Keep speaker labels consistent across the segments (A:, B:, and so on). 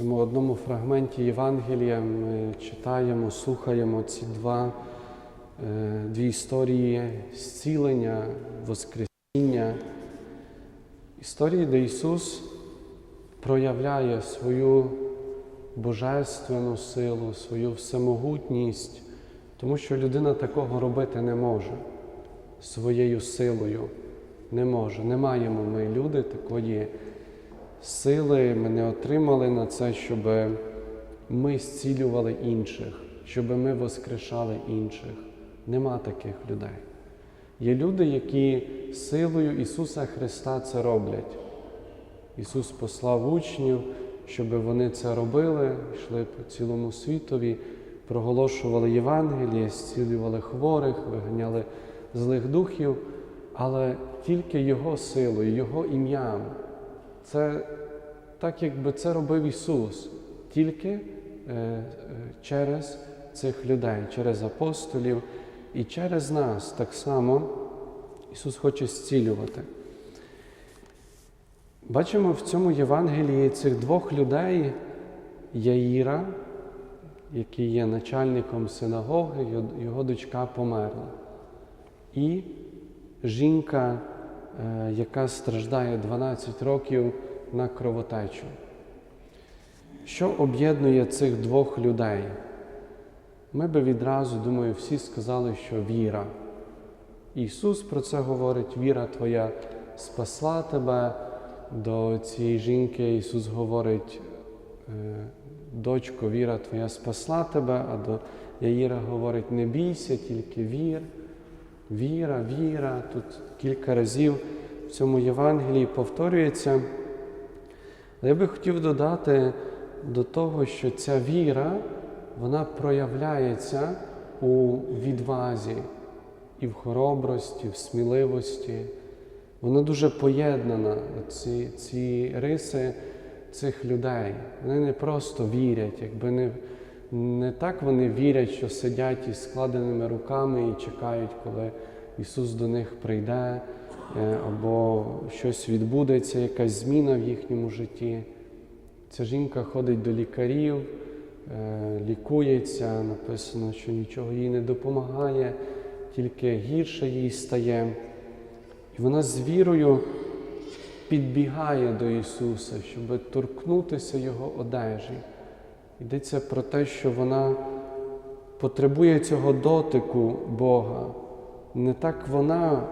A: цьому одному фрагменті Євангелія ми читаємо, слухаємо ці два, е, дві історії зцілення, Воскресіння. Історії, де Ісус проявляє свою божественну силу, свою всемогутність, тому що людина такого робити не може своєю силою. Не може. Не маємо ми люди такої сили, ми не отримали на це, щоб ми зцілювали інших, щоб ми воскрешали інших. Нема таких людей. Є люди, які силою Ісуса Христа це роблять. Ісус послав учнів, щоб вони це робили, йшли по цілому світові, проголошували Євангеліє, зцілювали хворих, виганяли злих духів, але тільки Його силою, Його ім'ям. Це так, якби це робив Ісус, тільки е, е, через цих людей, через апостолів і через нас так само Ісус хоче зцілювати. Бачимо в цьому Євангелії цих двох людей Яїра, який є начальником синагоги, його дочка померла. І жінка, яка страждає 12 років на кровотечу. Що об'єднує цих двох людей? Ми би відразу, думаю, всі сказали, що віра. Ісус про це говорить, віра Твоя спасла тебе. До цієї жінки Ісус говорить, «Е, дочко, віра Твоя спасла тебе, а до Яїра говорить, не бійся, тільки вір. Віра, віра. Тут кілька разів в цьому Євангелії повторюється. Але я би хотів додати до того, що ця віра, вона проявляється у відвазі і в хоробрості, в сміливості. Вона дуже поєднана, ці ці риси цих людей. Вони не просто вірять, якби не не так вони вірять, що сидять із складеними руками і чекають, коли Ісус до них прийде, е, або щось відбудеться, якась зміна в їхньому житті. Ця жінка ходить до лікарів, е, лікується, написано, що нічого їй не допомагає, тільки гірше їй стає. І вона з вірою підбігає до Ісуса, щоб торкнутися Його одежі. Йдеться про те, що вона потребує цього дотику Бога. Не так вона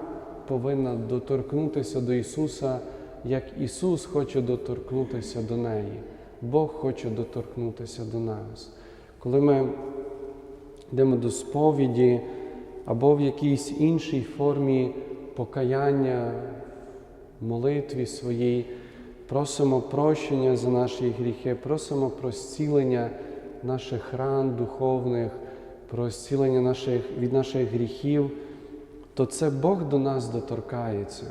A: повинна доторкнутися до Ісуса, як Ісус хоче доторкнутися до неї. Бог хоче доторкнутися до нас. Коли ми йдемо до сповіді або в якійсь іншій формі покаяння, молитві своїй, просимо прощення за наші гріхи, просимо про зцілення наших ран духовних, про зцілення наших, від наших гріхів, то це Бог до нас доторкається.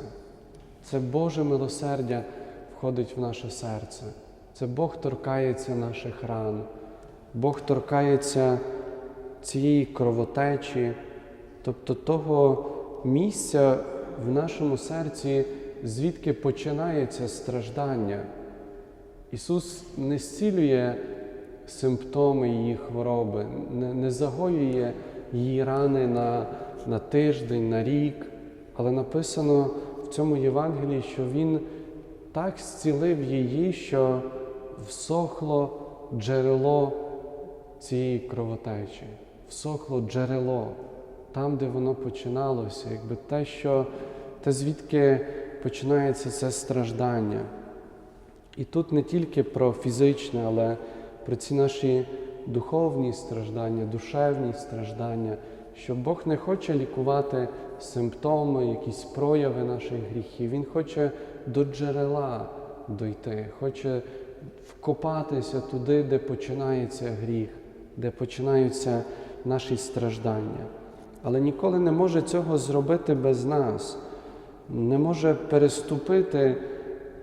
A: Це Боже милосердя входить в наше серце. Це Бог торкається наших ран, Бог торкається цієї кровотечі, тобто того місця в нашому серці, звідки починається страждання. Ісус не зцілює симптоми її хвороби, не, не загоює її рани на, на тиждень, на рік, але написано в цьому Євангелії, що Він так зцілив її, що всохло джерело цієї кровотечі, всохло джерело. Там, де воно починалося, якби те, що те, звідки починається це страждання. І тут не тільки про фізичне, але про ці наші духовні страждання, душевні страждання, що Бог не хоче лікувати симптоми, якісь прояви наших гріхів. Він хоче до джерела дойти, хоче вкопатися туди, де починається гріх, де починаються наші страждання але ніколи не може цього зробити без нас, не може переступити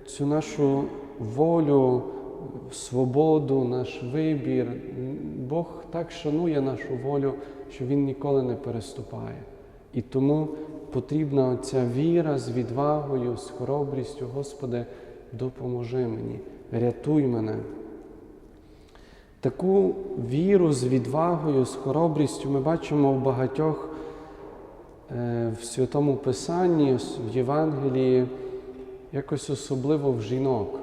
A: цю нашу волю, свободу, наш вибір. Бог так шанує нашу волю, що Він ніколи не переступає. І тому потрібна ця віра з відвагою, з хоробрістю, Господи, допоможи мені, рятуй мене. Таку віру з відвагою, з хоробрістю ми бачимо в багатьох в Святому Писанні, в Євангелії, якось особливо в жінок.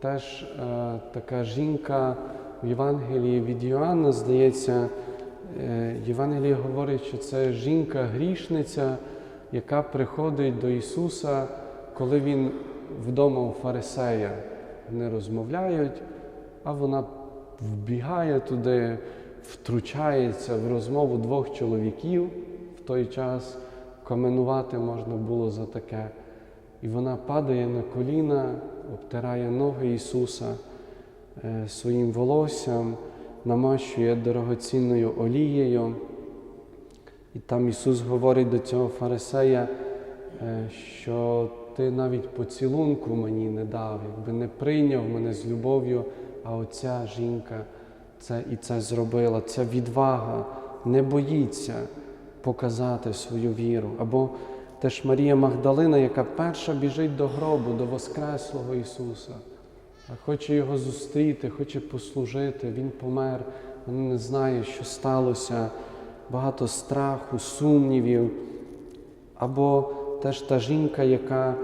A: Теж е, така жінка в Євангелії від Йоанна, здається, е, Євангеліє говорить, що це жінка-грішниця, яка приходить до Ісуса, коли Він вдома у фарисея. Вони розмовляють, а вона вбігає туди, втручається в розмову двох чоловіків той час. Каменувати можна було за таке. І вона падає на коліна, обтирає ноги Ісуса е, своїм волоссям, намащує дорогоцінною олією. І там Ісус говорить до цього фарисея, е, що ти навіть поцілунку мені не дав, якби не прийняв мене з любов'ю, а оця жінка це і це зробила. Ця відвага не боїться показати свою віру. Або теж Марія Магдалина, яка перша біжить до гробу, до Воскреслого Ісуса, хоче Його зустріти, хоче послужити, Він помер, вона не знає, що сталося, багато страху, сумнівів. Або теж та жінка, яка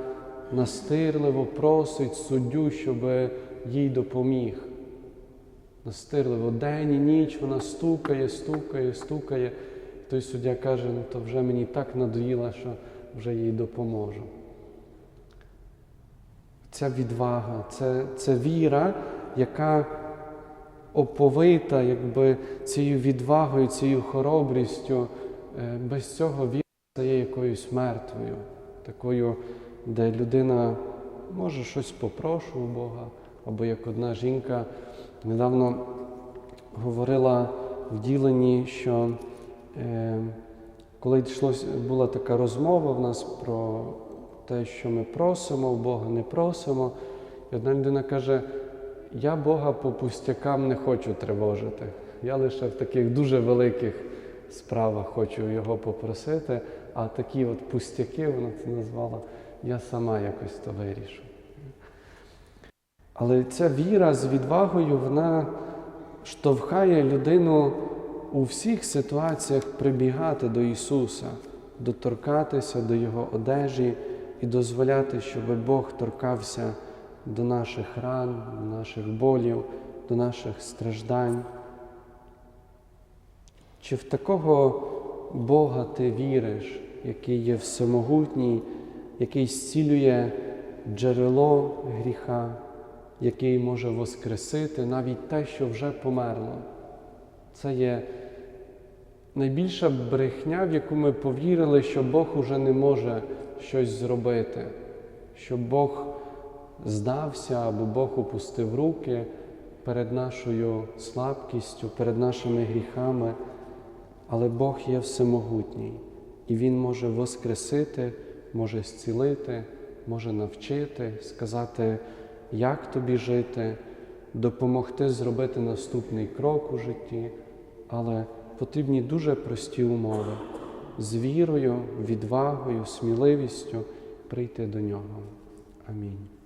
A: настирливо просить суддю, щоб їй допоміг. Настирливо день і ніч вона стукає, стукає, стукає. Той суддя каже, ну то вже мені так надоїло, що вже їй допоможу. Ця відвага, це, це віра, яка оповита якби, цією відвагою, цією хоробрістю. Е, Без цього віра стає якоюсь мертвою, такою, де людина може щось попрошу у Бога, або як одна жінка недавно говорила в діленні, що коли йшлось, була така розмова в нас про те, що ми просимо, Бога не просимо, і одна людина каже, я Бога по пустякам не хочу тривожити. Я лише в таких дуже великих справах хочу його попросити, а такі от пустяки, вона це назвала, я сама якось то вирішу. Але ця віра з відвагою, вона штовхає людину у всіх ситуаціях прибігати до Ісуса, доторкатися до Його одежі і дозволяти, щоб Бог торкався до наших ран, до наших болів, до наших страждань. Чи в такого Бога ти віриш, який є всемогутній, який зцілює джерело гріха, який може воскресити навіть те, що вже померло? Це є найбільша брехня, в яку ми повірили, що Бог уже не може щось зробити, що Бог здався або Бог опустив руки перед нашою слабкістю, перед нашими гріхами. Але Бог є всемогутній, і Він може воскресити, може зцілити, може навчити, сказати, як тобі жити, допомогти зробити наступний крок у житті, але потрібні дуже прості умови з вірою, відвагою, сміливістю прийти до нього. Амінь.